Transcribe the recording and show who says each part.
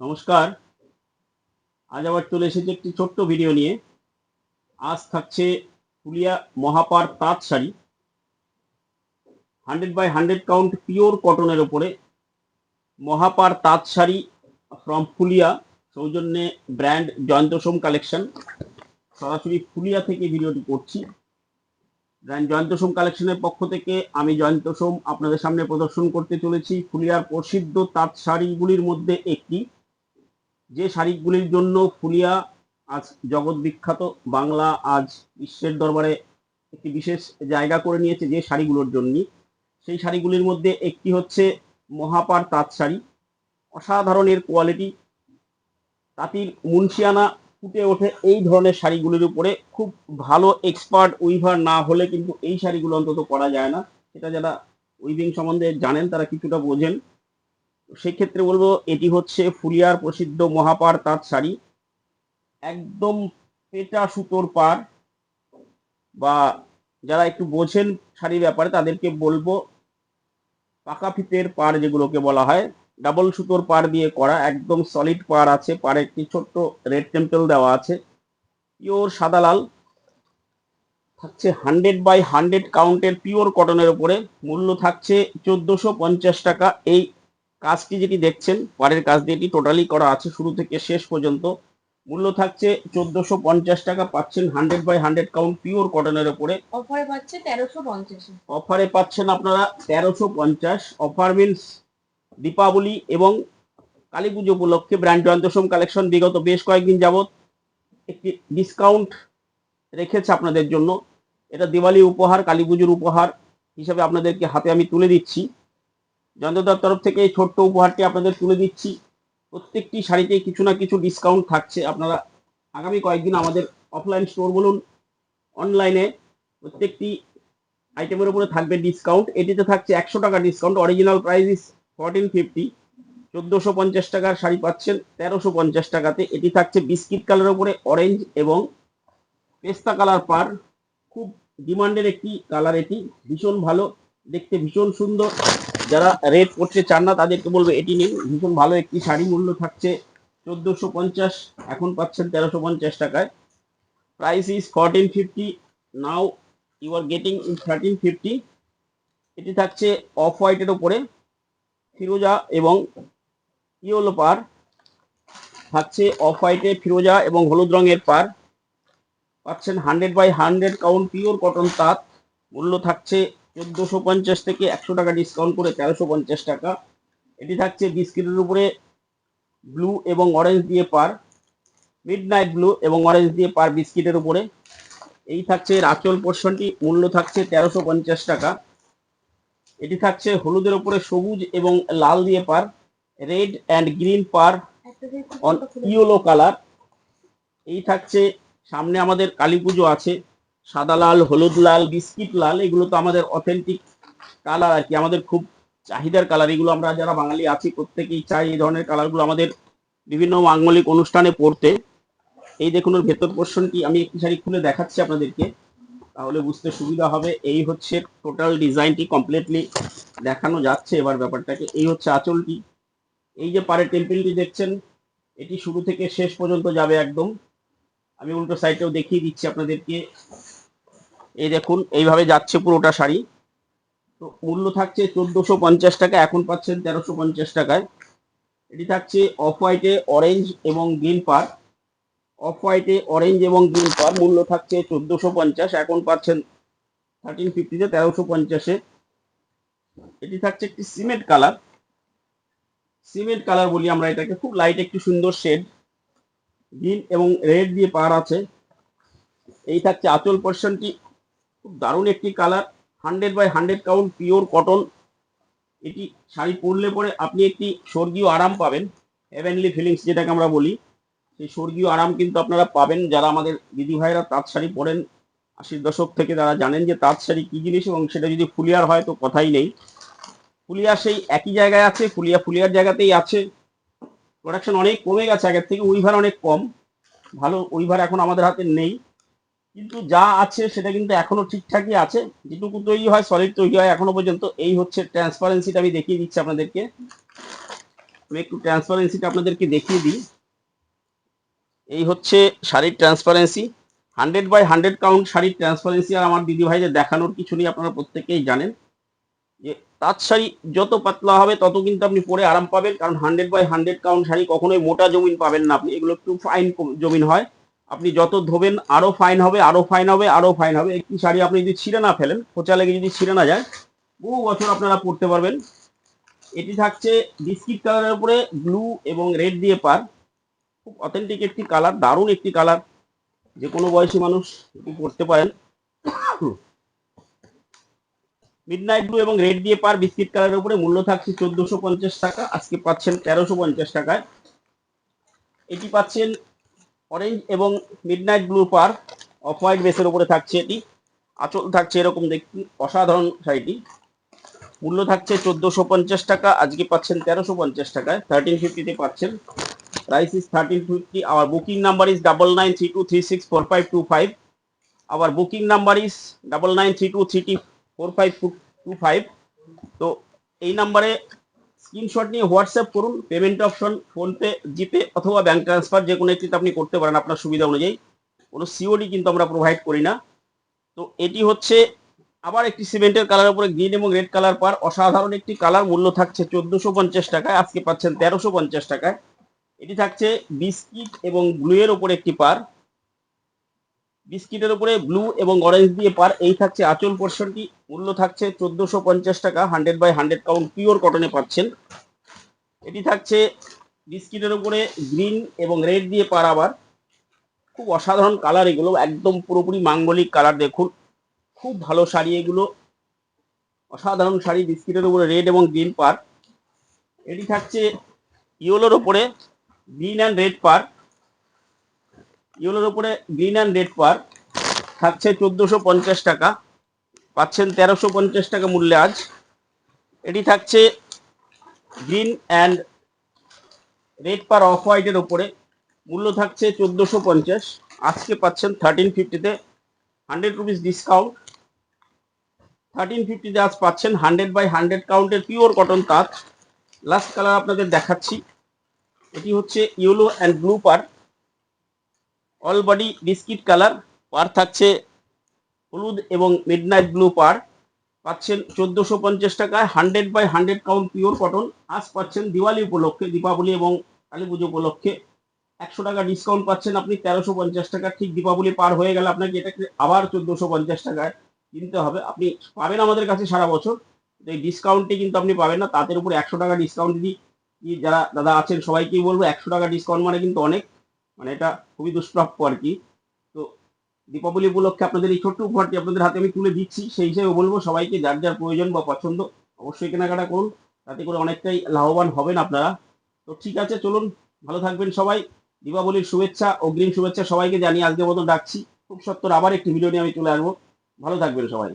Speaker 1: নমস্কার। আজ আবার চলে এসেছে একটি ছোট্ট ভিডিও নিয়ে। আজ থাকছে ফুলিয়া মহাপার তাঁত sari hundred by hundred count pure কটনের ওপরে মহাপার তাঁত শাড়ি ফ্রম ফুলিয়া সৌজন্যে ব্র্যান্ড জয়ন্ত সোম কালেকশন সরাসরি ফুলিয়া থেকে ভিডিওটি করছি। ব্র্যান্ড জয়ন্ত সোম কালেকশনের পক্ষ থেকে আমি জয়ন্ত সোম আপনাদের সামনে প্রদর্শন করতে চলেছি ফুলিয়ার প্রসিদ্ধ তাঁত শাড়িগুলির মধ্যে একটি। যে শাড়িগুলির জন্য ফুলিয়া আজ জগৎ বিখ্যাত, বাংলা আজ বিশ্বের দরবারে একটি বিশেষ জায়গা করে নিয়েছে যে শাড়িগুলোর জন্য সেই শাড়িগুলির মধ্যে একটি হচ্ছে মহাপার তাঁত শাড়ি। অসাধারণের কোয়ালিটি তাঁতির মুন্সিয়ানা ফুটে ওঠে এই ধরনের শাড়িগুলির উপরে। খুব ভালো এক্সপার্ট উইভার না হলে কিন্তু এই শাড়িগুলো অন্তত করা যায় না। সেটা যারা উইভিং সম্বন্ধে জানেন তারা কিছুটা বোঝেন। সেক্ষেত্রে বলব এটি হচ্ছে ফুলিয়ার প্রসিদ্ধ মহাপার তাঁত শাড়ি। একদম পেটা সুতোর পার বা যারা একটু বোঝেন শাড়ির ব্যাপারে তাদেরকে বলব পাকা ফিতের পার যেগুলোকে বলা হয়, ডাবল সুতোর পার দিয়ে করা, একদম সলিড পার আছে পারে একটি ছোট্ট রেড টেম্পল দেওয়া আছে। পিওর সাদা লাল, থাকছে হান্ড্রেড বাই হান্ড্রেড কাউন্টের পিওর কটনের উপরে, মূল্য থাকছে চোদ্দোশো পঞ্চাশ টাকা। এই কাজটি যেটি দেখছেন পাড়ের কাজ দিয়ে এটি টোটালি করা আছে শুরু থেকে শেষ পর্যন্ত। মূল্য থাকছে চোদ্দোশো পঞ্চাশ টাকা পাচ্ছেন hundred by hundred count pure কটনের উপরে
Speaker 2: অফারে পাচ্ছে তেরোশো পঞ্চাশে।
Speaker 1: অফারে পাচ্ছেন আপনারা তেরোশো পঞ্চাশ। অফার মিনস দীপাবলি এবং কালী পুজো উপলক্ষে ব্র্যান্ড জয়ন্তসম কালেকশন বিগত বেশ কয়েকদিন যাবৎ একটি ডিসকাউন্ট রেখেছে আপনাদের জন্য। এটা দিওয়ালি উপহার কালী পুজোর উপহার হিসাবে আপনাদেরকে হাতে আমি তুলে দিচ্ছি। জয়ন্তদার তরফ থেকে এই ছোট্ট উপহারটি আপনাদের তুলে দিচ্ছি। প্রত্যেকটি শাড়িতে কিছু না কিছু ডিসকাউন্ট থাকছে। আপনারা আগামী কয়েকদিন আমাদের অফলাইন স্টোর বলুন অনলাইনে প্রত্যেকটি আইটেমের উপরে থাকবে ডিসকাউন্ট এটিতে থাকছে একশো টাকা discount original price is fourteen fifty চোদ্দোশো পঞ্চাশ টাকার শাড়ি পাচ্ছেন তেরোশো পঞ্চাশ টাকাতে। এটি থাকছে বিস্কিট কালারের উপরে অরেঞ্জ এবং পেস্তা কালার পার। খুব ডিমান্ডের একটি কালার এটি। ভীষণ ভালো। দেখতে ভীষণ সুন্দর। যারা রেড করতে চান না, তাদেরকে বলবে এটি নিন। ভীষণ ভালো একটি শাড়ি, মূল্য থাকছে চোদ্দোশো পঞ্চাশ, এখন পাচ্ছেন তেরোশো পঞ্চাশ টাকায়। Price is fourteen fifty now you are getting in thirteen fifty এটি থাকছে অফ হোয়াইটের ওপরে। ফিরোজা এবং ইয়েলো পার থাকছে অফ হোয়াইটে ফিরোজা এবং হলুদ রঙের পার। পাচ্ছেন hundred by hundred count pure cotton তাঁত। মূল্য থাকছে চোদ্দোশো পঞ্চাশ থেকে একশো টাকা ডিসকাউন্ট করে তেরোশো পঞ্চাশ টাকা। এটি থাকছে বিস্কিটের উপরে ব্লু এবং অরেঞ্জ দিয়ে পার মিড নাইট ব্লু এবং অরেঞ্জ দিয়ে পার বিস্কিটের উপরে। এই থাকছে এর আঁচল পোর্শনটি মূল্য থাকছে তেরোশো পঞ্চাশ টাকা। এটি থাকছে হলুদের উপরে সবুজ এবং লাল দিয়ে পার রেড অ্যান্ড গ্রিন পার অন ইয়েলো কালার এই থাকছে, সামনে আমাদের কালী পুজো আছে। সাদা লাল, হলুদ লাল, বিস্কিট লাল, এগুলো তো আমাদের অথেন্টিক কালার আর কি। আমাদের খুব চাহিদার কালার এগুলো আমরা যারা বাঙালি আছি, প্রত্যেকেই চাই এই ধরনের কালারগুলো আমাদের বিভিন্ন মাঙ্গলিক অনুষ্ঠানে পড়তে। এই দেখুন ওর ভেতর পোর্শনটি আমি একটি শাড়ি খুলে দেখাচ্ছি আপনাদেরকে। তাহলে বুঝতে সুবিধা হবে। এই হচ্ছে টোটাল ডিজাইনটি কমপ্লিটলি দেখানো যাচ্ছে এবার ব্যাপারটাকে। এই হচ্ছে আঁচলটি। এই যে পারে টেম্পেলটি দেখছেন, এটি শুরু থেকে শেষ পর্যন্ত যাবে একদম। আমি উল্টো সাইডটাও দেখিয়ে দিচ্ছি আপনাদেরকে। এই দেখুন, এইভাবে যাচ্ছে পুরোটা শাড়ি। তো মূল্য থাকছে চোদ্দোশো পঞ্চাশ টাকা, এখন পাচ্ছেন তেরোশো পঞ্চাশ টাকায়। এটি থাকছে অফ হোয়াইটে অরেঞ্জ এবং গ্রিন পার। অফ হোয়াইটে অরেঞ্জ এবং গ্রিন পার, মূল্য থাকছে চোদ্দোশো পঞ্চাশ, এখন পাচ্ছেন থার্টিন ফিফটিতে তেরোশো পঞ্চাশে। এটি থাকছে একটি সিমেন্ট কালার সিমেন্ট কালার বলি আমরা এটাকে, খুব লাইট একটি সুন্দর শেড গ্রিন এবং রেড দিয়ে পার আছে। এই থাকছে আঁচল পোর্শনটি খুব দারুণ একটি colour hundred by hundred count pure cotton এটি শাড়ি পরলে পরে আপনি একটি স্বর্গীয় আরাম পাবেন। হেভেনলি ফিলিংস যেটাকে আমরা বলি। সেই স্বর্গীয় আরাম কিন্তু আপনারা পাবেন যারা আমাদের দিদি ভাইরা তাঁত শাড়ি পরেন। আশির দশক থেকে তারা জানেন যে তাঁত শাড়ি কী জিনিস এবং সেটা যদি ফুলিয়ার হয় তো কথাই নেই। ফুলিয়া সেই একই জায়গায় আছে, ফুলিয়া ফুলিয়ার জায়গাতেই আছে। প্রোডাকশন অনেক কমে গেছে, আগের থেকে উইভার অনেক কম। ভালো উইভার এখন আমাদের হাতে নেই। কিন্তু যা আছে সেটা কিন্তু এখনও ঠিকঠাকই আছে। যেটুকু তৈরি হয় সলিড তৈরি হয়, এখনও পর্যন্ত এই হচ্ছে ট্রান্সপারেন্সিটা আমি দেখিয়ে দিচ্ছি আপনাদেরকে। আমি একটু ট্রান্সপারেন্সিটা আপনাদেরকে দেখিয়ে দিই। এই হচ্ছে শাড়ির transparency hundred by hundred count শাড়ির ট্রান্সপারেন্সি আর আমার দিদি ভাইদের দেখানোর কিছু নেই, আপনারা প্রত্যেকেই জানেন। যে তাঁত শাড়ি যত পাতলা হবে, তত কিন্তু আপনি পরে আরাম পাবেন। কারণ hundred by hundred count sari কখনোই মোটা জমিন পাবেন না আপনি। এগুলো একটু ফাইন জমিন হয়। আপনি যত ধোবেন আরও ফাইন হবে আরও ফাইন হবে আরও ফাইন হবে। একটি শাড়ি আপনি যদি ছিঁড়ে না ফেলেন, খোঁচা লেগে যদি ছিঁড়ে না যায়, বহু বছর আপনারা পরতে পারবেন। এটি থাকছে বিস্কিট কালারের উপরে ব্লু এবং রেড দিয়ে পার। খুব অথেন্টিক একটি কালার দারুণ একটি কালার যে কোনো বয়সী মানুষ এটি পরতে পারেন। মিডনাইট ব্লু এবং রেড দিয়ে পার বিস্কিট কালারের উপরে মূল্য থাকছে চোদ্দশো পঞ্চাশ টাকা। আজকে পাচ্ছেন তেরোশো পঞ্চাশ টাকায়। এটি পাচ্ছেন অরেঞ্জ এবং মিডনাইট ব্লু পার অফ হোয়াইট বেসের উপরে থাকছে এটি। আঁচল থাকছে এরকম দেখতে, অসাধারণ শাড়িটি। মূল্য থাকছে চোদ্দশো পঞ্চাশ টাকা, আজকে পাচ্ছেন তেরোশো পঞ্চাশ টাকায়। থার্টিন ফিফটিতে পাচ্ছেন। Price is thirteen fifty our booking number is double nine three two three six four five two five our booking number is double nine three two three four five two five তো এই নাম্বারে screenshot নিয়ে WhatsApp করুন payment option PhonePe GPay অথবা bank transfer যে কোনো একটিতে আপনি করতে পারেন আপনার সুবিধা অনুযায়ী। কোনো সিওডি কিন্তু আমরা প্রোভাইড করি না। তো এটি হচ্ছে আবার একটি সিমেন্টের কালার উপরে গ্রিন এবং রেড কালার পার। অসাধারণ একটি কালার মূল্য থাকছে চোদ্দশো পঞ্চাশ টাকায়, আজকে পাচ্ছেন তেরোশো পঞ্চাশ টাকায়। এটি থাকছে বিস্কিট এবং ব্লু এর উপরে একটি পার। বিস্কিটের উপরে ব্লু এবং অরেঞ্জ দিয়ে পার। এই থাকছে আঁচল পোর্শনটি মূল্য থাকছে চোদ্দশো পঞ্চাশ টাকা hundred by hundred count pure কটনে পাচ্ছেন। এটি থাকছে বিস্কিটের উপরে গ্রিন এবং রেড দিয়ে পার আবার। খুব অসাধারণ কালার এগুলো, একদম পুরোপুরি মাঙ্গলিক কালার দেখুন। খুব ভালো শাড়ি এগুলো। অসাধারণ শাড়ি, বিস্কিটের উপরে রেড এবং গ্রিন পার। এটি থাকছে ইয়েলোর উপরে গ্রিন অ্যান্ড রেড পার। ইয়েলোর উপরে গ্রিন অ্যান্ড রেড পার, থাকছে চোদ্দোশো পঞ্চাশ টাকা, পাচ্ছেন তেরোশো পঞ্চাশ টাকা মূল্যে আজ। এটি থাকছে গ্রিন অ্যান্ড রেড পার অফ হোয়াইটের ওপরে মূল্য থাকছে চোদ্দোশো পঞ্চাশ, আজকে পাচ্ছেন থার্টিন ফিফটিতে হান্ড্রেড রুপিস ডিসকাউন্ট থার্টিন ফিফটিতে আজ পাচ্ছেন হান্ড্রেড বাই হান্ড্রেড কাউন্টের পিওর কটন তাঁত লাস্ট কালার আপনাদের দেখাচ্ছি, এটি হচ্ছে ইয়েলো অ্যান্ড ব্লু পার। অল বডি বিস্কিট কালার পার থাকছে হলুদ এবং মিডনাইট ব্লু পার। পাচ্ছেন চোদ্দোশো পঞ্চাশ টাকায় hundred by hundred count pure cotton আজ পাচ্ছেন দিওয়ালি উপলক্ষে, দীপাবলি এবং কালী পুজো উপলক্ষে। একশো টাকা ডিসকাউন্ট পাচ্ছেন আপনি তেরোশো পঞ্চাশ টাকা। ঠিক দীপাবলি পার হয়ে গেলে আপনাকে এটাকে আবার চোদ্দোশো পঞ্চাশ টাকায় কিনতে হবে। আপনি পাবেন আমাদের কাছে সারা বছর। এই ডিসকাউন্টটি কিন্তু আপনি পাবেন না। তাদের উপর একশো টাকা ডিসকাউন্ট দিই কি যারা দাদা আছেন সবাইকেই বলব, একশো টাকা ডিসকাউন্ট মানে কিন্তু অনেক। মানে এটা খুবই দুষ্প্রাপ্য আর কি। তো দীপাবলি উপলক্ষে আপনাদের এই ছোট্ট উপহারটি আপনাদের হাতে আমি তুলে দিচ্ছি। সেই হিসেবে বলব সবাইকে যার যার প্রয়োজন বা পছন্দ অবশ্যই কেনাকাটা করুন। তাতে করে অনেকটাই লাভবান হবেন আপনারা। তো ঠিক আছে, চলুন। ভালো থাকবেন সবাই। দীপাবলির শুভেচ্ছা, অগ্রিম শুভেচ্ছা সবাইকে জানিয়ে আজকের মতো ডাকছি। খুব সত্তর আবার একটি ভিডিও নিয়ে আমি চলে আসব। ভালো থাকবেন সবাই।